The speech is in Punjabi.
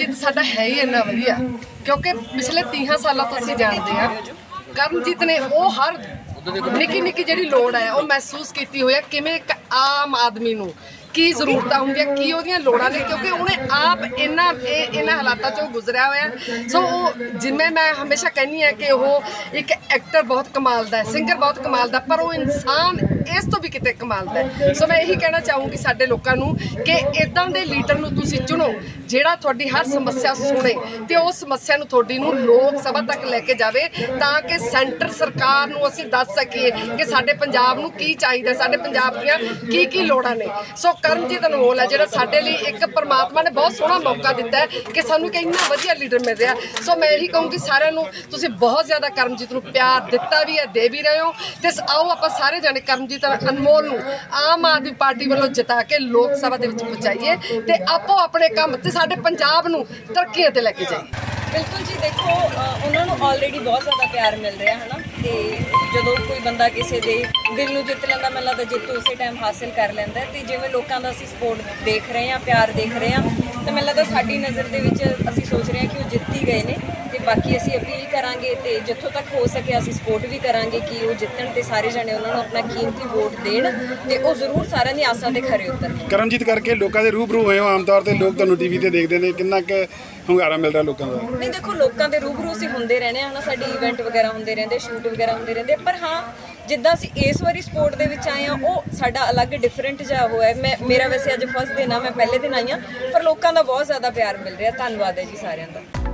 ਕਰਮਜੀਤ ਸਾਡਾ ਹੈ ਹੀ ਇੰਨਾ ਵਧੀਆ। ਕਿਉਂਕਿ ਪਿਛਲੇ 30 ਸਾਲਾਂ ਤੋਂ ਅਸੀਂ ਜਾਣਦੇ ਆ ਕਰਮਜੀਤ ਨੇ ਉਹ ਹਰ ਨਿੱਕੀ ਨਿੱਕੀ ਜਿਹੜੀ ਲੋੜ ਹੈ, ਉਹ ਮਹਿਸੂਸ ਕੀਤੀ ਹੋਈ ਹੈ, ਕਿਵੇਂ ਇੱਕ ਆਮ ਆਦਮੀ ਨੂੰ ਕੀ ਜ਼ਰੂਰਤਾਂ ਹੁੰਦੀਆਂ, ਕੀ ਉਹਦੀਆਂ ਲੋੜਾਂ ਨੇ, ਕਿਉਂਕਿ ਉਹਨੇ ਆਪ ਇਹਨਾਂ ਇਹ- ਇਹਨਾਂ ਹਾਲਾਤਾਂ ਚੋਂ ਗੁਜ਼ਰਿਆ ਹੋਇਆ। ਸੋ ਉਹ ਜਿਵੇਂ ਮੈਂ ਹਮੇਸ਼ਾ ਕਹਿੰਦੀ ਆ ਕਿ ਉਹ ਇੱਕ ਐਕਟਰ ਬਹੁਤ ਕਮਾਲ ਦਾ ਹੈ ਸਿੰਗਰ ਬਹੁਤ ਕਮਾਲ ਦਾ ਪਰ ਉਹ ਇਨਸਾਨ ਇਸ ਤੋਂ ਵੀ ਕਿਤੇ ਕਮਾਲ ਦਾ ਸੋ ਮੈਂ ਇਹੀ ਕਹਿਣਾ ਚਾਹੂੰਗੀ ਸਾਡੇ ਲੋਕਾਂ ਨੂੰ ਕਿ ਇਦਾਂ ਦੇ ਲੀਡਰ ਨੂੰ ਤੁਸੀਂ ਚੁਣੋ, ਜਿਹੜਾ ਤੁਹਾਡੀ ਹਰ ਸਮੱਸਿਆ ਸੁਣੇ ਤੇ ਉਹ ਸਮੱਸਿਆ ਨੂੰ ਤੁਹਾਡੀ ਨੂੰ ਲੋਕ ਸਭਾ ਤੱਕ ਲੈ ਕੇ ਜਾਵੇ, ਤਾਂ ਕਿ ਸੈਂਟਰ ਸਰਕਾਰ ਨੂੰ ਅਸੀਂ ਦੱਸ ਸਕੀਏ ਕਿ ਸਾਡੇ ਪੰਜਾਬ ਨੂੰ ਕੀ ਚਾਹੀਦਾ, ਸਾਡੇ ਪੰਜਾਬ ਦੀਆਂ ਕੀ ਕੀ ਲੋੜਾਂ ਨੇ। ਸੋ ਕਰਮਜੀਤ ਅਨਮੋਲ ਹੈ, ਜਿਹੜਾ ਸਾਡੇ ਲਈ ਇੱਕ ਪਰਮਾਤਮਾ ਨੇ ਬਹੁਤ ਸੋਹਣਾ ਮੌਕਾ ਦਿੱਤਾ ਹੈ ਕਿ ਸਾਨੂੰ ਇੱਕ ਇੰਨਾ ਵਧੀਆ ਲੀਡਰ ਮਿਲ ਰਿਹਾ ਸੋ ਮੈਂ ਇਹੀ ਕਹੂੰਗੀ ਸਾਰਿਆਂ ਨੂੰ, ਤੁਸੀਂ ਬਹੁਤ ਜ਼ਿਆਦਾ ਕਰਮਜੀਤ ਨੂੰ ਪਿਆਰ ਦਿੱਤਾ ਵੀ ਹੈ, ਦੇ ਵੀ ਰਹੇ ਹੋ ਤੇ ਆਓ ਆਪਾਂ ਸਾਰੇ ਜਾਣੇ ਕਰਮਜੀਤ ਅਨਮੋਲ ਨੂੰ ਆਮ ਆਦਮੀ ਪਾਰਟੀ ਵੱਲੋਂ ਜਿਤਾ ਕੇ ਲੋਕ ਸਭਾ ਦੇ ਵਿੱਚ ਪਹੁੰਚਾਈਏ ਤੇ ਆਪੋ ਆਪਣੇ ਕੰਮ ਤੇ ਸਾਡੇ ਪੰਜਾਬ ਨੂੰ ਤਰੱਕੀਆਂ ਤੇ ਲੈ ਕੇ ਜਾਈਏ। ਬਿਲਕੁਲ ਜੀ, ਦੇਖੋ ਉਹਨਾਂ ਨੂੰ ਆਲਰੇਡੀ ਬਹੁਤ ਜ਼ਿਆਦਾ ਪਿਆਰ ਮਿਲ ਰਿਹਾ ਹੈ ਨਾ ਤੇ ਜਦੋਂ ਕੋਈ ਬੰਦਾ ਕਿਸੇ ਦੇ ਦਿਲ ਨੂੰ ਜਿੱਤ ਲੈਂਦਾ ਮੈਨੂੰ ਲੱਗਦਾ ਜਿੱਤ ਉਸੇ ਟਾਈਮ ਹਾਸਿਲ ਕਰ ਲੈਂਦਾ ਤੇ ਜਿਵੇਂ ਲੋਕਾਂ ਦਾ ਅਸੀਂ ਸਪੋਰਟ ਦੇਖ ਰਹੇ ਹਾਂ ਪਿਆਰ ਦੇਖ ਰਹੇ ਹਾਂ ਤੇ ਮੈਨੂੰ ਲੱਗਦਾ ਸਾਡੀ ਨਜ਼ਰ ਦੇ ਵਿੱਚ ਅਸੀਂ ਸੋਚ ਰਹੇ ਹਾਂ ਕਿ ਉਹ ਜਿੱਤ ਹੀ ਗਏ ਨੇ। ਤੇ ਬਾਕੀ ਅਸੀਂ ਅਪੀਲ ਕਰਾਂਗੇ ਤੇ ਜਿੱਥੋਂ ਤੱਕ ਹੋ ਸਕੇ ਅਸੀਂ ਸਪੋਰਟ ਵੀ ਕਰਾਂਗੇ ਕਿ ਉਹ ਜਿੱਤਣ ਤੇ ਸਾਰੇ ਜਣੇ ਉਹਨਾਂ ਨੂੰ ਆਪਣਾ ਕੀਮਤੀ ਵੋਟ ਦੇਣ ਤੇ ਉਹ ਜ਼ਰੂਰ ਸਾਰਿਆਂ ਦੀ ਆਸਾਂ ਤੇ ਖਰੇ ਉਤਰਨ। ਕਰਮਜੀਤ ਕਰਕੇ ਲੋਕਾਂ ਦੇ ਰੂਬਰੂ ਹੋਏ ਹੋ ਆਮ ਤੌਰ ਤੇ ਲੋਕ ਤੁਹਾਨੂੰ ਟੀਵੀ ਤੇ ਦੇਖਦੇ ਨੇ ਕਿੰਨਾ ਕੁ ਹੁੰਗਾਰਾ ਮਿਲਦਾ ਲੋਕਾਂ ਦਾ? ਨਹੀਂ ਦੇਖੋ ਲੋਕਾਂ ਦੇ ਰੂਬਰੂ ਅਸੀਂ ਹੁੰਦੇ ਰਹਿੰਦੇ ਹਾਂ ਨਾ ਸਾਡੇ ਇਵੈਂਟ ਵਗੈਰਾ ਹੁੰਦੇ ਰਹਿੰਦੇ ਸ਼ੂਟ ਵਗੈਰਾ ਹੁੰਦੇ ਰਹਿੰਦੇ ਪਰ ਹਾਂ, ਜਿੱਦਾਂ ਅਸੀਂ ਇਸ ਵਾਰੀ ਸਪੋਰਟ ਦੇ ਵਿੱਚ ਆਏ ਆ ਉਹ ਸਾਡਾ ਅਲੱਗ ਡਿਫਰੈਂਟ ਜਿਹਾ ਹੋਇਆ ਮੈਂ, ਮੇਰਾ ਵੈਸੇ ਅੱਜ ਫਸਟ ਦਿਨ ਆ, ਮੈਂ ਪਹਿਲੇ ਦਿਨ ਆਈ ਆ ਪਰ ਲੋਕਾਂ ਦਾ ਬਹੁਤ ਜ਼ਿਆਦਾ ਪਿਆਰ ਮਿਲ ਰਿਹਾ। ਧੰਨਵਾਦ ਹੈ ਜੀ ਸਾਰਿਆਂ ਦਾ।